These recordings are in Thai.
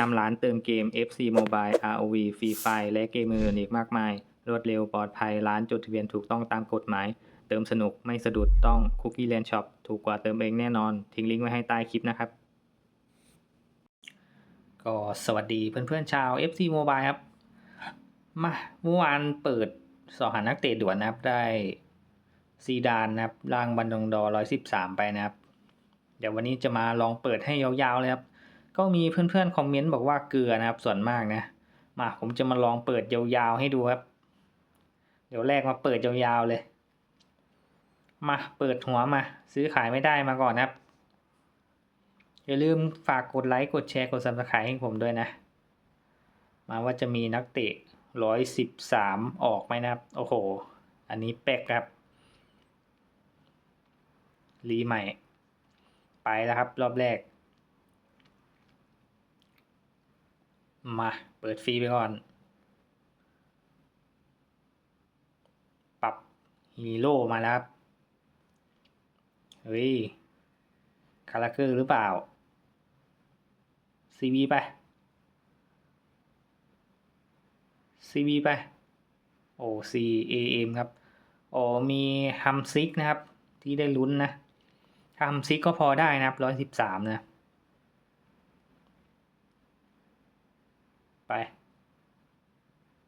นำร้านเติมเกม FC Mobile ROV Free Fire และเกมอื่นอีกมากมาย รวดเร็วปลอดภัยร้านจดทะเบียนถูกต้องตามกฎหมาย เติมสนุกไม่สะดุดต้อง Cookie Land Shop ถูกกว่าเติมเองแน่นอน ทิ้งลิงก์ไว้ให้ใต้คลิปนะครับ ก็สวัสดีเพื่อนๆชาว FC Mobile ครับ มาเมื่อวานเปิดสอหานักเตะด่วนนะครับได้ซีดานนะครับล่างบันดงดอร้อยสิบสามไปนะครับ เดี๋ยววันนี้จะมาลองเปิดให้ยาวๆเลยครับ ก็มีเพื่อนๆคอมเมนต์บอกว่าเกลือนะครับ ส่วนมากนะ มาผมจะมาลองเปิดยาวๆให้ดูครับ เดี๋ยวแรกมาเปิดยาวๆเลย มาเปิดหัวมา ซื้อขายไม่ได้มาก่อนนะครับ อย่าลืมฝากกดไลค์กดแชร์กด subscribe ให้ผมด้วยนะ มาว่าจะมีนักเตะร้อยสิบสามออกไหมนะครับ โอ้โห อันนี้แป๊กครับรีใหม่ ไปแล้วครับ รอบแรก มา เปิดฟรีไปก่อน ปรับฮีโร่มาแล้วเฮ้ย คาราเกอร์หรือเปล่า CV ไป CV ไป โอ้ CAM ครับ โอ้มีฮัมซิกนะครับ ที่ได้ลุ้นนะฮัมซิกก็พอได้นะครับร้อยสิบสามนะ ไป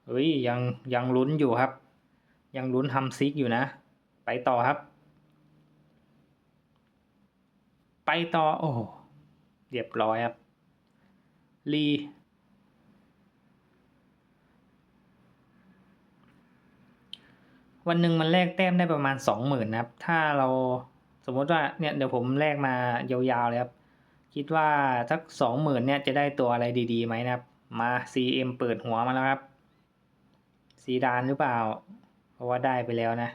เฮ้ยยังยังลุ้นอยู่ครับ ยังลุ้นฮัมซิกอยู่นะ ไปต่อครับ ไปต่อโอ้เรียบร้อยครับรีวันหนึ่งมันแลกแต้มได้ประมาณสองหมื่นนะครับ ถ้าเราสมมติว่าเนี่ยเดี๋ยวผมแลกมายาวๆเลยครับ คิดว่าสักสองหมื่นเนี่ยจะได้ตัวอะไรดีๆไหมนะครับ มา CM เปิดหัวมาแล้วครับ ซีดานหรือเปล่า เพราะว่าได้ไปแล้วนะ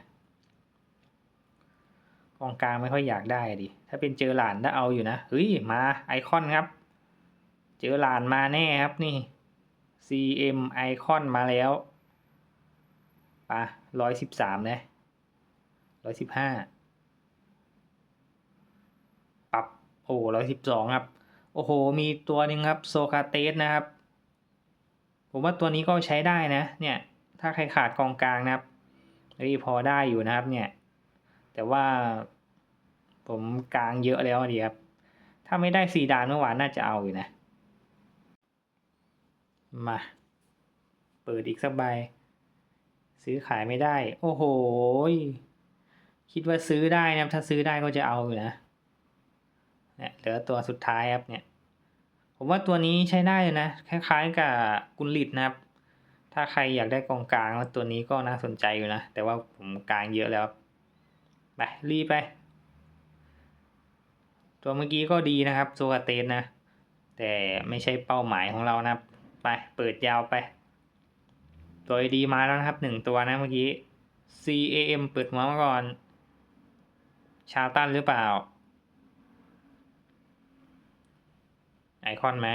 กองกลางไม่ค่อยอยากได้ดิ ถ้าเป็นเจอหลานถ้าเอาอยู่นะเฮ้ย มาไอคอนครับ เจอหลานมาแน่ครับนี่ CM ไอคอนมาแล้วปะร้อยสิบสามนะร้อยสิบห้าปรับโอ้ร้อยสิบสองครับ โอ้โห มีตัวหนึ่งครับ โซคาเตสนะครับ ผมว่าตัวนี้ก็ใช้ได้นะเนี่ยถ้าใครขาดกองกลางนะครับพอได้อยู่นะครับเนี่ย แต่ว่าผมกลางเยอะแล้วดีครับ ถ้าไม่ได้สีดานเมื่อวานน่าจะเอาอยู่นะ มา เปิดอีกสักใบ ซื้อขายไม่ได้ โอ้โห คิดว่าซื้อได้นะครับ ถ้าซื้อได้ก็จะเอาอยู่นะเนี่ยเหลือตัวสุดท้ายครับเนี่ย ผมว่าตัวนี้ใช้ได้นะ คล้ายๆกับกุลลิตนะครับ ถ้าใครอยากได้กองกลางตัวนี้ก็น่าสนใจอยู่นะ แต่ว่าผมกลางเยอะแล้วไปรีไป ตัวเมื่อกี้ก็ดีนะครับโซกาเตนนะ แต่ไม่ใช่เป้าหมายของเรานะครับ ไปเปิดยาวไป ตัวดีมาแล้วนะครับหนึ่งตัวนะเมื่อกี้ CAM เปิดหัวมาก่อน ชาตันหรือเปล่า ไอคอนไหม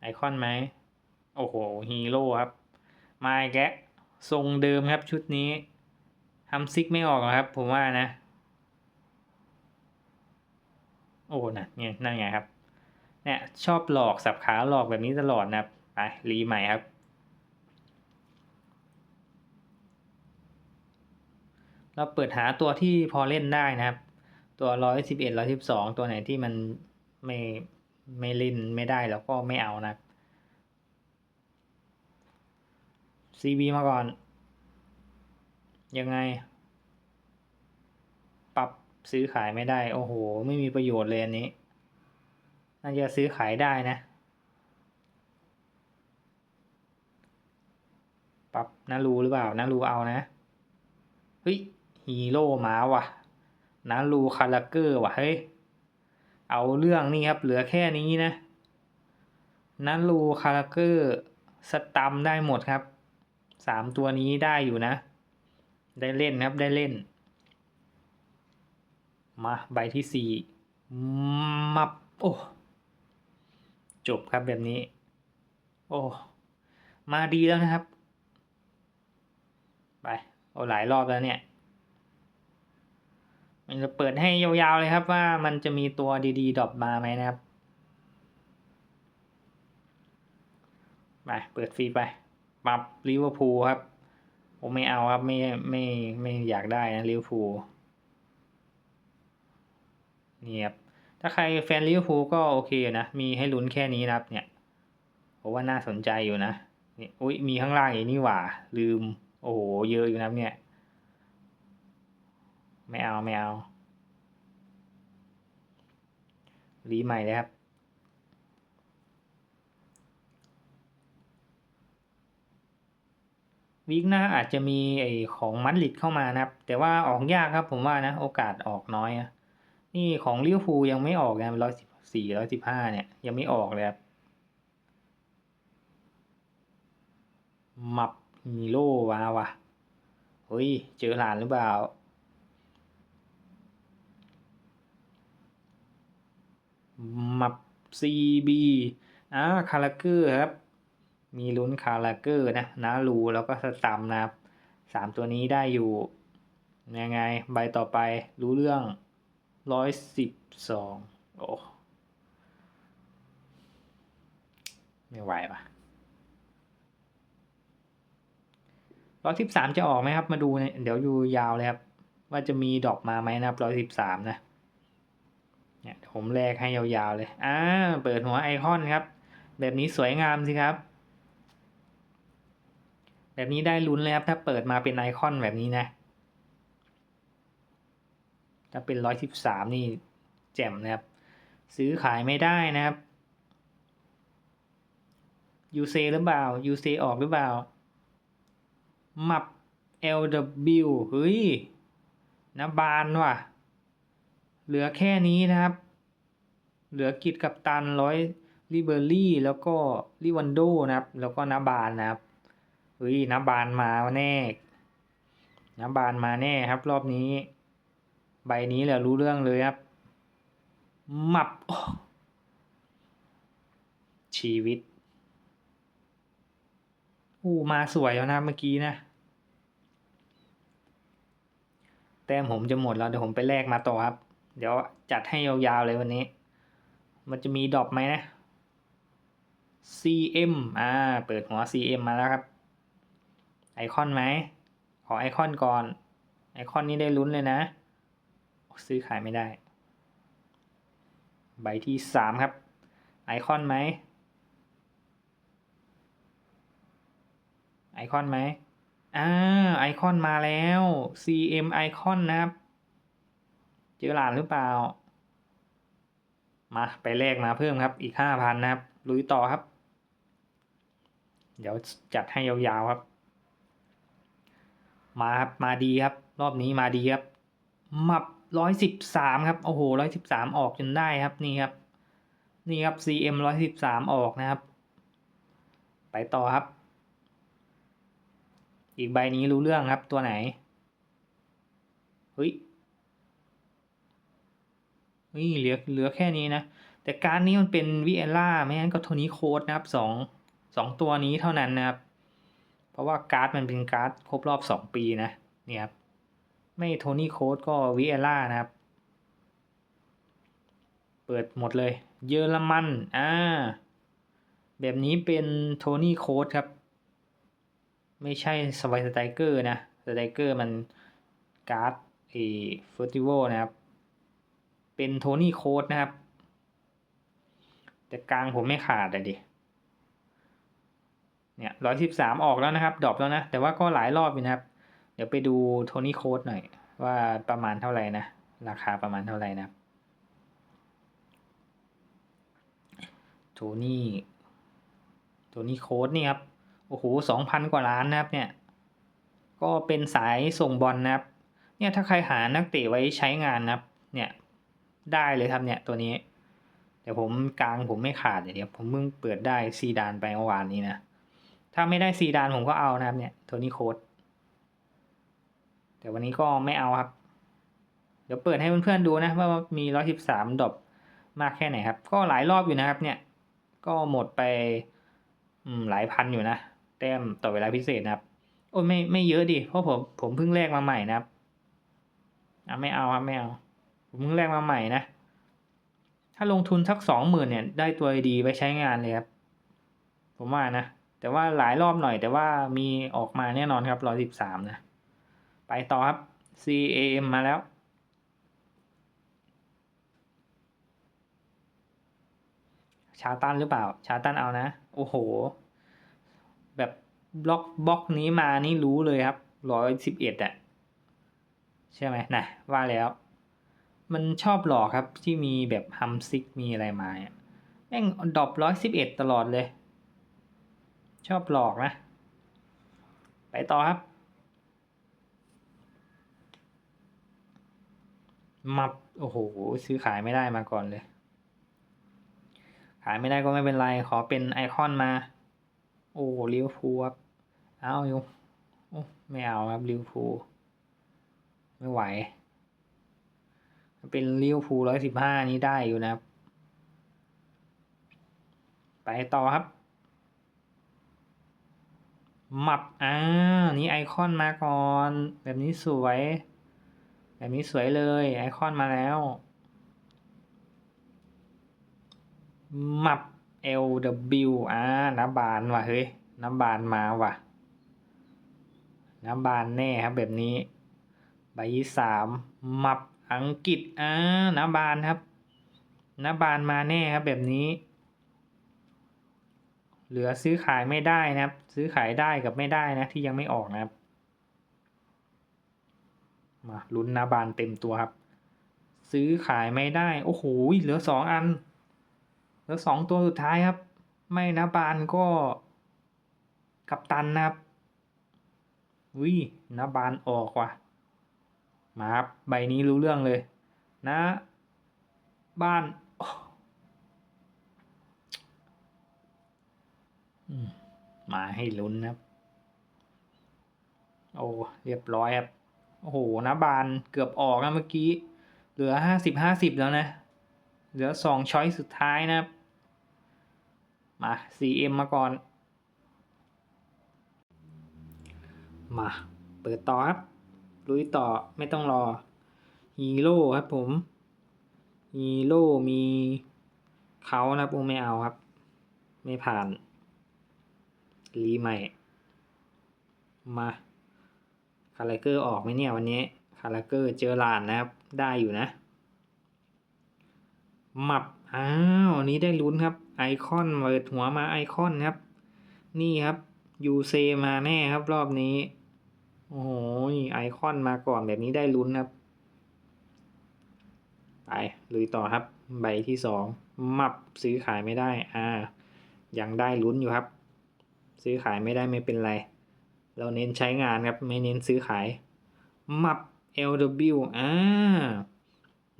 ไอคอนไหมโอ้โหฮีโร่ครับ มาแกะทรงเดิมครับชุดนี้ทำซิกไม่ออกหรอกครับ ผมว่านะ โอ้นะเนี่ยนั่นไงครับ เนี่ยชอบหลอกสับขาหลอกแบบนี้ตลอดนะครับไปรีใหม่ครับ เราเปิดหาตัวที่พอเล่นได้นะครับ ตัวร้อยสิบเอ็ดร้อยสิบสองตัวไหนที่มันไม่ ไม่เล่นไม่ได้แล้วก็ไม่เอานะ CB มาก่อน ยังไง ปรับซื้อขายไม่ได้ โอ้โห ไม่มีประโยชน์เลยอันนี้น่าจะซื้อขายได้นะ ปรับนารูหรือเปล่านารูเอานะเฮ้ยฮีโร่มาว่ะนารูคาราเกอร์ว่ะเฮ้ย เอาเรื่องนี่ครับ เหลือแค่นี้นะนารูคาราเกอร์สตัมได้หมดครับสามตัวนี้ได้อยู่นะ ได้เล่นครับได้เล่น มาใบที่สี่มับโอ้ จบครับแบบนี้ โอ้ มาดีแล้วนะครับ ไปโอ้หลายรอบแล้วเนี่ย มันจะเปิดให้ยาวๆเลยครับว่ามันจะมีตัวดีๆดรอปมาไหมนะครับไปเปิดฟรีไปปรับลิเวอร์พูลครับ ผมไม่เอาครับไม่ไม่ไม่อยากได้นะลิเวอร์พูลนี่ครับถ้าใครแฟนลิเวอร์พูลก็โอเคอยู่นะ มีให้ลุ้นแค่นี้นะครับ เนี่ยผมว่าน่าสนใจอยู่นะนี่อุ้ยมีข้างล่างอีกนี่หว่า ลืม โอ้โห เยอะอยู่นะเนี่ย ไม่เอาไม่เอารีใหม่เลยครับ วีคหน้าอาจจะมีไอของมัดลิดเข้ามานะครับ แต่ว่าออกยากครับผมว่านะ โอกาสออกน้อยนะนี่ของลิเวอร์พูลยังไม่ออกนะร้อยสิบสี่ร้อยสิบห้าเนี่ย ยังไม่ออกเลยครับมับฮีโร่วาวะเฮ้ย เจอหลานหรือเปล่า มับซีบีอ่าคาราเกอร์ครับ มีลุ้นคาราเกอร์นะนารูแล้วก็สตัมนะครับสามตัวนี้ได้อยู่ ยังไง ใบต่อไปรู้เรื่องร้อยสิบสองโอ้ไม่ไหวปะร้อยสิบสามจะออกไหมครับ มาดูเนี่ยเดี๋ยวอยู่ยาวเลยครับ ว่าจะมีดอกมาไหมนะครับร้อยสิบสามนะ ผมแลกให้ยาวๆเลย อ่า เปิดหัวไอคอนครับ แบบนี้สวยงามสิครับ แบบนี้ได้ลุ้นเลยครับ ถ้าเปิดมาเป็นไอคอนแบบนี้นะ ถ้าเป็นร้อยสิบสามนี่แจ่มนะครับ ซื้อขายไม่ได้นะครับยูเซหรือเปล่ายูเซออกหรือเปล่า มับ LW เฮ้ยนะบานว่ะ เหลือแค่นี้นะครับ เหลือกิจกับตันร้อยลิเบอรี่แล้วก็ลิวันโดนะครับ แล้วก็นาบานนะครับเฮ้ยนาบานมาแน่นาบานมาแน่ครับ รอบนี้ ใบนี้แหละรู้เรื่องเลยครับมับชีวิตอู้มาสวยแล้วนะเมื่อกี้นะ แต้มผมจะหมดแล้วเดี๋ยวผมไปแลกมาต่อครับ เดี๋ยวจัดให้ยาวๆเลยวันนี้ มันจะมีดรอปไหมนะ CM อ่า เปิดหัว CM มาแล้วครับ ไอคอนไหม ขอไอคอนก่อน ไอคอนนี้ได้ลุ้นเลยนะ ซื้อขายไม่ได้ ใบที่สามครับ ไอคอนไหม ไอคอนไหมอ่า ไอคอนมาแล้ว CM ไอคอนนะครับ เจอหลานหรือเปล่า มาไปแลกมาเพิ่มครับอีกห้าพันนะครับลุยต่อครับ เดี๋ยวจัดให้ยาวๆครับ มาครับมาดีครับ รอบนี้มาดีครับมับร้อยสิบสามครับโอ้โหร้อยสิบสามออกจนได้ครับนี่ครับ นี่ครับ CM ร้อยสิบสามออกนะครับ ไปต่อครับ อีกใบนี้รู้เรื่องครับตัวไหนเฮ้ย นี่เหลือเหลือแค่นี้นะ แต่การนี้มันเป็นวิเอล่าไม่งั้นก็โทนี่โค้ดนะครับสองสองตัวนี้เท่านั้นนะครับ เพราะว่าการ์ดมันเป็นการ์ดครบรอบสองปีนะเนี่ยครับไม่โทนี่โค้ดก็วิเอล่านะครับ เปิดหมดเลย เยอรมันอ่าแบบนี้เป็นโทนี่โค้ดครับ ไม่ใช่สไวสไตเกอร์นะสไตเกอร์มันการ์ดเอฟเฟอร์ติโวนะครับ เป็นโทนี่โค้ดนะครับ แต่กลางผมไม่ขาดอะดิเนี่ยร้อยสิบสามออกแล้วนะครับ ดรอปแล้วนะ แต่ว่าก็หลายรอบอยู่นะครับ เดี๋ยวไปดูโทนี่โค้ดหน่อย ว่าประมาณเท่าไหร่นะ ราคาประมาณเท่าไหร่นะครับโทนี่โทนี่โค้ดนี่ครับ โอ้โหสองพันกว่าล้านนะครับเนี่ย ก็เป็นสายส่งบอลนะครับ เนี่ยถ้าใครหานักเตะไว้ใช้งานนะครับ เนี่ย ได้เลยครับเนี่ยตัวนี้ แต่ผมกลางผมไม่ขาดเดี๋ยวผมเพิ่งเปิดได้ซีดานไปเมื่อวานนี้นะถ้าไม่ได้ซีดานผมก็เอานะครับเนี่ยตัวนี้โค้ดแต่วันนี้ก็ไม่เอาครับ เดี๋ยวเปิดให้เพื่อนๆดูนะว่ามีร้อยสิบสามดอบมากแค่ไหนครับ ก็หลายรอบอยู่นะครับ เนี่ย ก็หมดไปหลายพันอยู่นะแต้มต่อเวลาพิเศษนะครับ โอ้ไม่ไม่เยอะดิเพราะผมผมเพิ่งแลกมาใหม่นะครับอะไม่เอาครับไม่เอา ผมเพิ่งแลกมาใหม่นะ ถ้าลงทุนสักสองหมื่นเนี่ย ได้ตัวดีไว้ใช้งานเลยครับ ผมว่านะ แต่ว่าหลายรอบหน่อยแต่ว่ามีออกมาแน่นอนครับร้อยสิบสามนะ ไปต่อครับ CAM มาแล้ว ชาตันหรือเปล่า ชาตันเอานะ โอ้โห แบบบล็อกบล็อกนี้มานี่รู้เลยครับร้อยสิบเอ็ดอะใช่ไหมนะว่าแล้ว มันชอบหลอกครับที่มีแบบฮัมซิกมีอะไรมาอะแม่งดรอปร้อยสิบเอ็ดตลอดเลย ชอบหลอกนะ ไปต่อครับ มับ โอ้โห ซื้อขายไม่ได้มาก่อนเลย ขายไม่ได้ก็ไม่เป็นไร ขอเป็นไอคอนมา โอ้ลิวพูครับ เอาอยู่โอ้ไม่เอาครับลิวพูไม่ไหว เป็นลิเวอร์พูลร้อยสิบห้านี้ได้อยู่นะครับ ไปต่อครับ มับอ่านี่ไอคอนมาก่อน แบบนี้สวย แบบนี้สวยเลยไอคอนมาแล้ว มับ LW อ่าน้ำบานว่ะเฮ้ยน้ำบานมาว่ะน้ำบานแน่ครับแบบนี้ ใบที่สามมับ อังกฤษอ่าน้ำบานครับน้ำบานมาแน่ครับแบบนี้ เหลือซื้อขายไม่ได้นะครับ ซื้อขายได้กับไม่ได้นะที่ยังไม่ออกนะครับ มาลุ้นนาบานเต็มตัวครับ ซื้อขายไม่ได้ โอ้โหเหลือสองอัน เหลือสองตัวสุดท้ายครับ ไม่นาบานก็ กับตันนะครับวินาบานออกว่ะ มาครับใบนี้รู้เรื่องเลย นะ บ้านมาให้ลุ้นนะครับ โอ้เรียบร้อยครับ โอ้โหนะบานเกือบออกนะเมื่อกี้ เหลือห้าสิบห้าสิบแล้วนะ เหลือสองช้อยสุดท้ายนะครับ มา 4M มาก่อน มา เปิดต่อครับ ลุยต่อไม่ต้องรอฮีโร่ครับผมฮีโร่มีเขานะครับโอไม่เอาครับ ไม่ผ่าน รีใหม่ มาคาราเกอร์ออกไหมเนี่ยวันนี้คาราเกอร์เจอลานนะครับ ได้อยู่นะมับอ้าวอันนี้ได้ลุ้นครับ ไอคอนเปิดหัวมาไอคอนครับ นี่ครับยูเซมาแน่ครับรอบนี้ โอ้โหไอคอนมาก่อนแบบนี้ได้ลุ้นครับ ไปลุยต่อครับ ใบที่สองมับซื้อขายไม่ได้ อ่า ยังได้ลุ้นอยู่ครับ ซื้อขายไม่ได้ไม่เป็นไร เราเน้นใช้งานครับไม่เน้นซื้อขาย มับ LW อ่า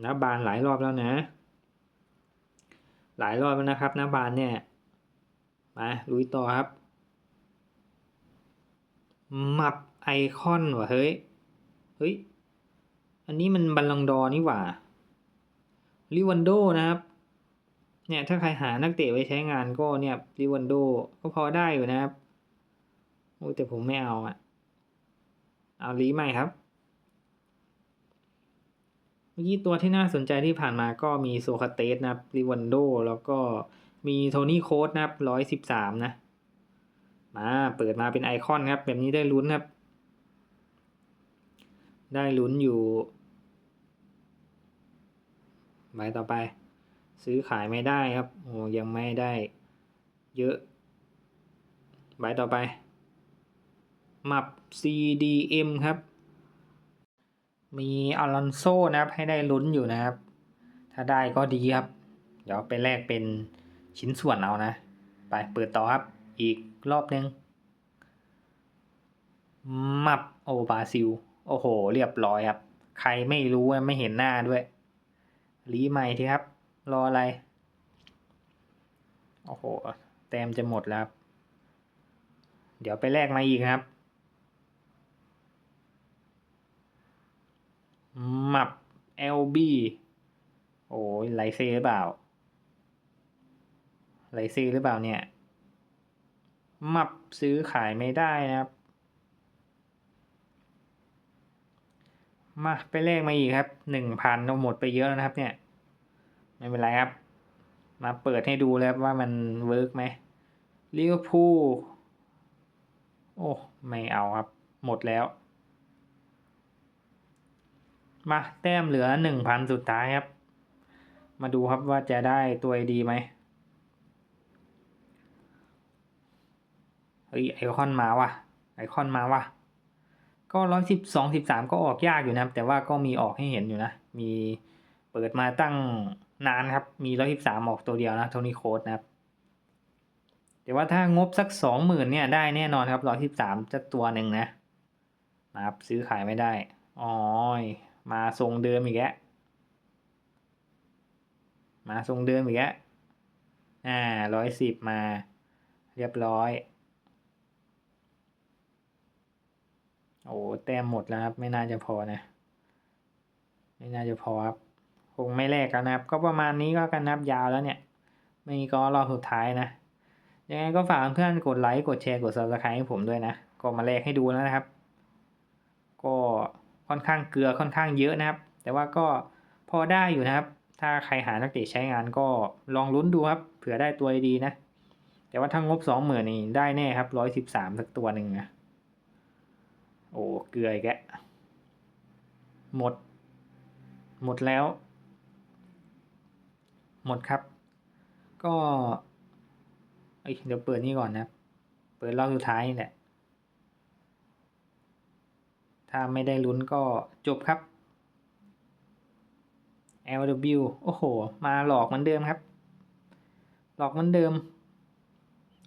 นะบานหลายรอบแล้วนะ หลายรอบแล้วนะครับนะบานเนี่ย มาลุยต่อครับ มับ ไอคอนว่ะเฮ้ย เฮ้ย อันนี้มันบัลลังดอนี่หว่าลิวันโดนะครับ เนี่ยถ้าใครหานักเตะไว้ใช้งานก็เนี่ยลิวันโดก็พอได้อยู่นะครับ โอ้แต่ผมไม่เอาอะเอาลีใหม่ครับ เมื่อกี้ตัวที่น่าสนใจที่ผ่านมาก็มีโซคาเตสนะครับริวันโดแล้วก็มีโทนี่โค้ดนะครับร้อยสิบสามนะ มาเปิดมาเป็นไอคอนครับ แบบนี้ได้ลุ้นครับ ได้ลุ้นอยู่ใบต่อไป ซื้อขายไม่ได้ครับโอ้ยังไม่ได้เยอะใบต่อไปมับ CDM ครับ มีอลอนโซนะครับให้ได้ลุ้นอยู่นะครับ ถ้าได้ก็ดีครับ เดี๋ยวไปแลกเป็นชิ้นส่วนเอานะ ไปเปิดต่อครับ อีกรอบนึง มับโอบาซิล โอ้โห เรียบร้อยครับ ใครไม่รู้ไม่เห็นหน้าด้วย รีใหม่ทีครับ รออะไร โอ้โห แต้มจะหมดแล้วครับเดี๋ยวไปแลกมาอีกครับ มับ LB โอ้ยไลเซหรือเปล่า ไลเซหรือเปล่าเนี่ย มับซื้อขายไม่ได้นะครับ มาไปแลกมาอีกครับหนึ่งพันหมดไปเยอะแล้วนะครับ เนี่ย ไม่เป็นไรครับ มาเปิดให้ดูแล้วว่ามันเวิร์กไหมลิเวอร์พูลโอ้ไม่เอาครับ หมดแล้ว มาแต้มเหลือหนึ่งพันสุดท้ายครับ มาดูครับว่าจะได้ตัวดีไหมเฮ้ยไอคอนมาว่ะไอคอนมาว่ะ ก็ร้อยสิบสองสิบสามก็ออกยากอยู่นะครับ แต่ว่าก็มีออกให้เห็นอยู่นะ มีเปิดมาตั้งนานครับ มีร้อยสิบสามออกตัวเดียวนะโทนี่โค้ดนะครับ แต่ว่าถ้างบสักสองหมื่นเนี่ยได้แน่นอนครับร้อยสิบสามจะตัวหนึ่งนะนะครับซื้อขายไม่ได้อ๋อยมาทรงเดิมอีกแล้วมาทรงเดิมอีกแล้วอ่าร้อยสิบมาเรียบร้อย โอ้แต้มหมดแล้วครับ ไม่น่าจะพอนะ ไม่น่าจะพอครับคงไม่แลกแล้วนะครับ ก็ประมาณนี้ก็กันนับยาวแล้วเนี่ย ไม่ก็รอบสุดท้ายนะยังไงก็ฝากเพื่อนกดไลค์กดแชร์กด subscribe ให้ผมด้วยนะ ก็มาแลกให้ดูแล้วนะครับ ก็ค่อนข้างเกลือค่อนข้างเยอะนะครับ แต่ว่าก็พอได้อยู่นะครับ ถ้าใครหานักเตะใช้งานก็ลองลุ้นดูครับ เผื่อได้ตัวดีนะ แต่ว่าถ้างบสองหมื่นนี่ได้แน่ครับร้อยสิบสามสักตัวหนึ่งนะ โอ้เกลืออีกแล้วหมด หมดแล้ว หมดครับ ก็เดี๋ยวเปิดนี่ก่อนนะ เปิดรอบสุดท้ายนี่แหละ ถ้าไม่ได้ลุ้นก็จบครับ LW โอ้โห มาหลอกเหมือนเดิมครับ หลอกเหมือนเดิม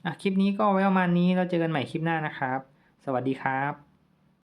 อะ คลิปนี้ก็ไว้ประมาณนี้ เราเจอกันใหม่คลิปหน้านะครับ สวัสดีครับ